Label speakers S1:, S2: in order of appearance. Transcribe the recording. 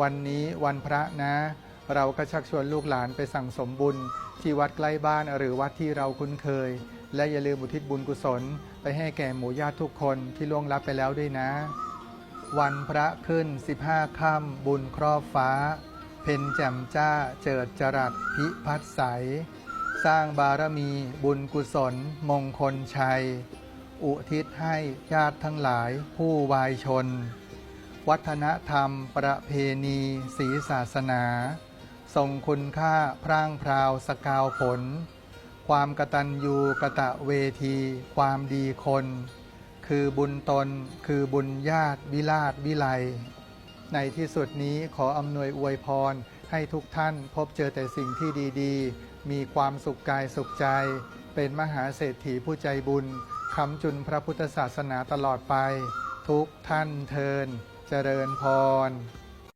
S1: วันนี้วันพระนะ เราก็ชักชวนลูกหลานไปสั่งสมบุญ ที่วัดใกล้บ้านหรือวัดที่เราคุ้นเคย และอย่าลืมอุทิศบุญกุศล ไปให้แก่หมู่ญาติทุกคนที่ล่วงลับไปแล้วด้วยนะ วันพระขึ้น 15ค่ำบุญครอบฟ้า เพ็ญแจ่มจ้าเจิดจรัสพิพัฒใส สร้างบารมี บุญกุศล มงคลชัย อุทิศให้ญาติทั้งหลายผู้วายชน วัฒนธรรม ประเพณีศีศาสนา ทรงคุณค่าพร่างพราวสกาวผล ความกตัญญูกะตะเวที ความดีคน คือบุญตน คือบุญญาติวิลาศวิไล ในที่สุดนี้ขออำนวยอวยพรให้ทุกท่านพบเจอแต่สิ่งที่ดีๆ มีความสุขกายสุขใจ เป็นมหาเศรษฐีผู้ใจบุญคำจุนพระพุทธศาสนาตลอดไป ทุกท่านเทิน เจริญพร